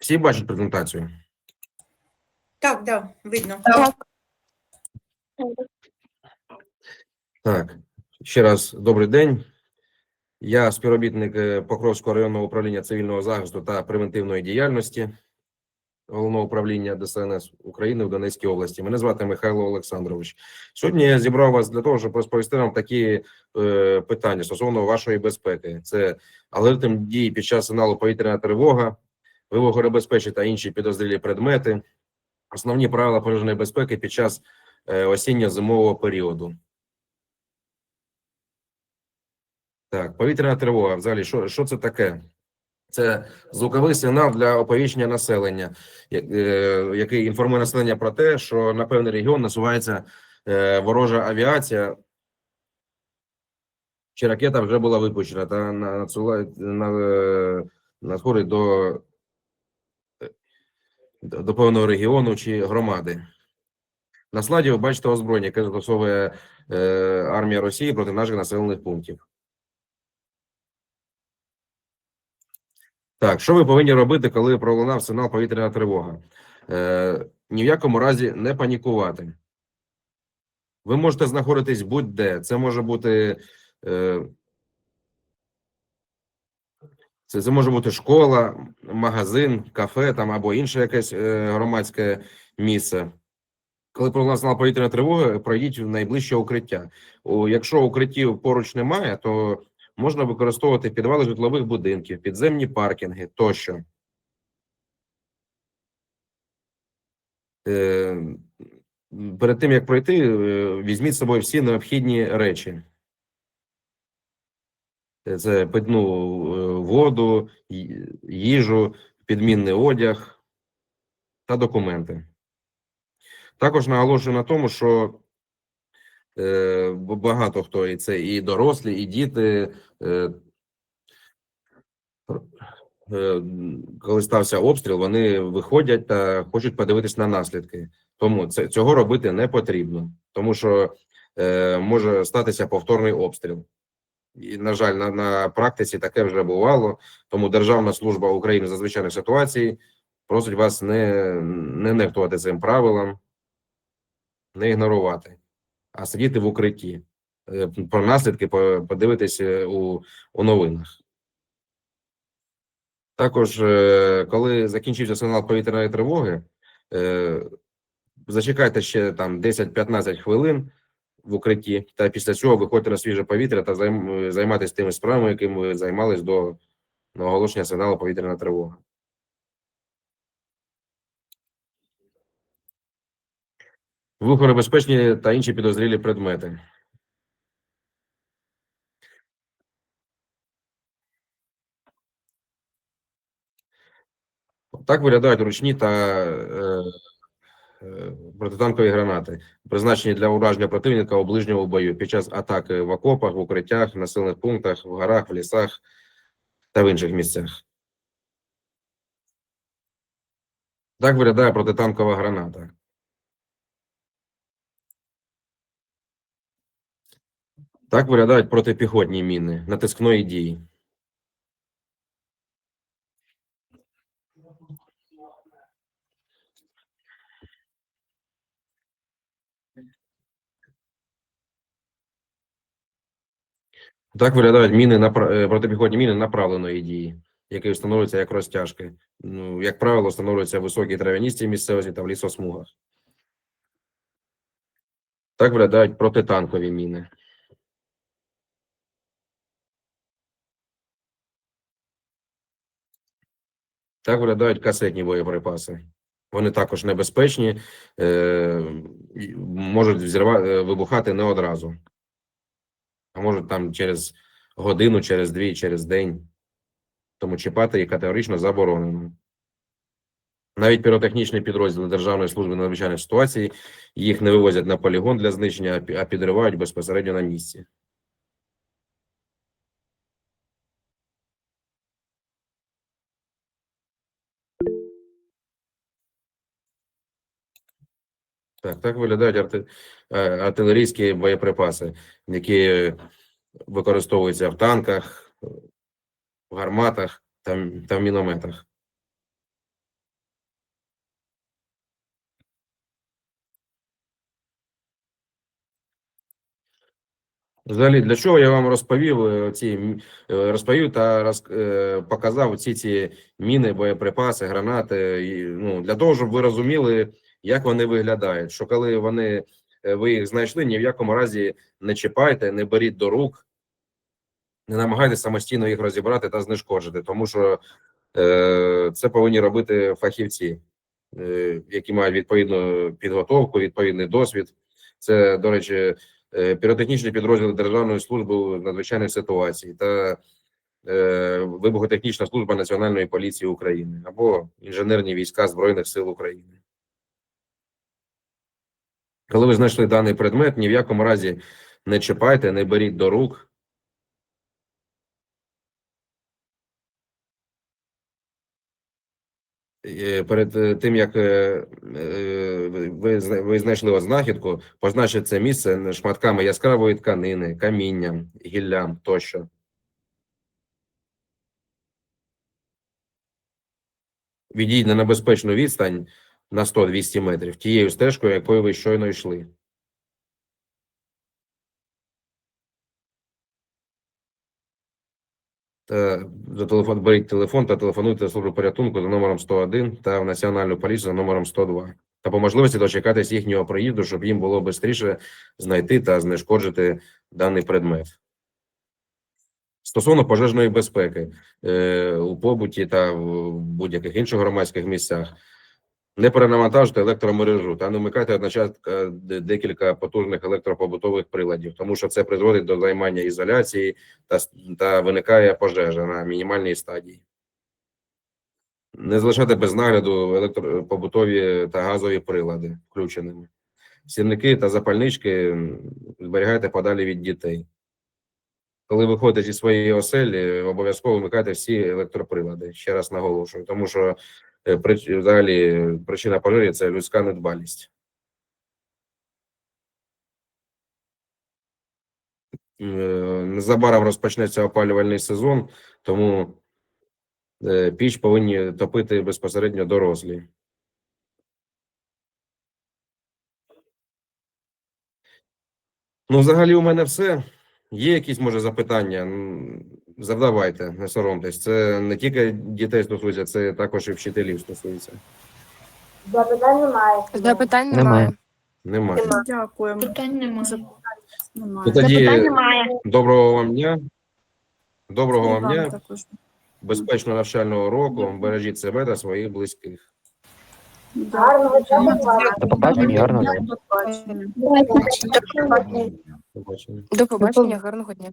Всі бачать презентацію? Так, да, видно. Так. Так, ще раз добрий день. Я співробітник е, Покровського районного управління цивільного захисту та превентивної діяльності головного управління ДСНС України в Донецькій області. Мене звати Михайло Олександрович. Сьогодні я зібрав вас для того, щоб розповісти вам такі е, питання стосовно вашої безпеки. Це алгоритм дій під час сигналу повітряна тривога, вибухонебезпечі та інші підозрілі предмети, основні правила пожежної безпеки під час е, осінньо-зимового періоду. Так, повітряна тривога. Взагалі, що, що це таке? Це звуковий сигнал для оповіщення населення, е, який інформує населення про те, що на певний регіон насувається е, ворожа авіація, чи ракета вже була випущена та надходить до, до, певного регіону чи громади. На слайді ви бачите озброєння, яке застосовує е, армія Росії проти наших населених пунктів. Так, що ви повинні робити, коли пролунав сигнал повітряна тривога? Е, ні в якому разі не панікувати. Ви можете знаходитись будь-де. Це може бути. Е, це, це може бути школа, магазин, кафе там або інше якесь е, громадське місце. Коли пролунав сигнал повітряної тривоги, пройдіть в найближче укриття. О, якщо укриттів поруч немає, то можна використовувати підвали житлових будинків, підземні паркінги тощо. Е, Перед тим як пройти, е, візьміть з собою всі необхідні речі. Е, Це е, воду, їжу, підмінний одяг та документи. Також наголошую на тому, що е, багато хто і це і дорослі, і діти. Е, е, коли стався обстріл, вони виходять та хочуть подивитись на наслідки. Тому це цього робити не потрібно, тому що е, може статися повторний обстріл. І, на жаль, на, на практиці таке вже бувало. Тому Державна служба України з надзвичайних ситуацій просить вас не, не нехтувати цим правилам, не ігнорувати, а сидіти в укритті. Е, Про наслідки по- подивитись е, у, у новинах. Також, е, коли закінчився сигнал повітряної тривоги, зачекайте ще там 10-15 хвилин в укритті, та після цього виходьте на свіже повітря та займ, займайтесь тими справами, якими ви займались до оголошення сигналу повітряна тривога. Вибухонебезпечні та інші підозрілі предмети. Так виглядають ручні та е, е, протитанкові гранати, призначені для ураження противника у ближньому бою під час атаки в окопах, в укриттях, в населених пунктах, в горах, в лісах та в інших місцях. Так виглядає протитанкова граната. Так виглядають протипіхотні міни натискної дії. Так виглядають міни е, протипіхотні міни направленої дії, які встановлюються як розтяжки. Ну, як правило, встановлюються в високій трав'яністій місцевості та в лісосмугах. Так виглядають протитанкові міни. Так виглядають касетні боєприпаси. Вони також небезпечні, е, можуть взірва- е, вибухати не одразу, а можуть там через годину, через дві, через день. Тому чіпати їх категорично заборонено. Навіть піротехнічні підрозділи Державної служби надзвичайних ситуацій їх не вивозять на полігон для знищення, а підривають безпосередньо на місці. Так, так виглядають арти... Е, артилерійські боєприпаси, які використовуються в танках, в гарматах та, та в мінометах. Взагалі, для чого я вам розповів е, ці е, розповів та роз, показав ці ці міни, боєприпаси, гранати. І, ну, Для того, щоб ви розуміли як вони виглядають. Що коли вони е, ви їх знайшли, ні в якому разі не чіпайте, не беріть до рук, не намагайтеся самостійно їх розібрати та знешкоджити, тому що е, це повинні робити фахівці, е, які мають відповідну підготовку, відповідний досвід. Це, до речі, е, піротехнічні підрозділи Державної служби надзвичайних ситуацій та е, вибухотехнічна служба Національної поліції України або інженерні війська Збройних сил України. Коли ви знайшли даний предмет, ні в якому разі не чіпайте, не беріть до рук. Е, Перед е, тим як е, ви, зна- ви знайшли знахідку, позначте це місце шматками яскравої тканини, камінням, гіллям тощо. Відійдіть на небезпечну відстань на 100-200 метрів тією стежкою, якою ви щойно йшли. Та за телефон беріть телефон та телефонуйте службу порятунку за номером 101 та в Національну поліцію за номером 102. Та по можливості дочекатись їхнього приїзду, щоб їм було швидше знайти та знешкоджити даний предмет. Стосовно пожежної безпеки е, у побуті та в будь-яких інших громадських місцях, не перенавантажуйте електромережу та не вмикайте одночасно е, декілька потужних електропобутових приладів, тому що це призводить до займання ізоляції та, та виникає пожежа на мінімальній стадії. Не залишати без нагляду електропобутові та газові прилади включеними. Сірники та запальнички зберігайте подалі від дітей. Коли виходите зі своєї оселі, обов'язково вмикайте всі електроприлади. Ще раз наголошую, тому що взагалі причина пожежі це людська недбалість. Е, Незабаром розпочнеться опалювальний сезон, тому е, піч повинні топити безпосередньо дорослі. Ну, взагалі, у мене все. Є якісь, може, запитання? М, Задавайте, не соромтесь. Це не тільки дітей стосується, це також і вчителів стосується. Запитань немає. Запитань Немає. немає. Немає. Дякуємо. Питань немає. Немає. Ну, тоді доброго вам дня. Доброго вам дня, також. безпечного навчального року. Бережіть себе та своїх близьких. Гарного часу. До побачення, гарного дня. До побачення. До побачення. До побачення, гарного дня.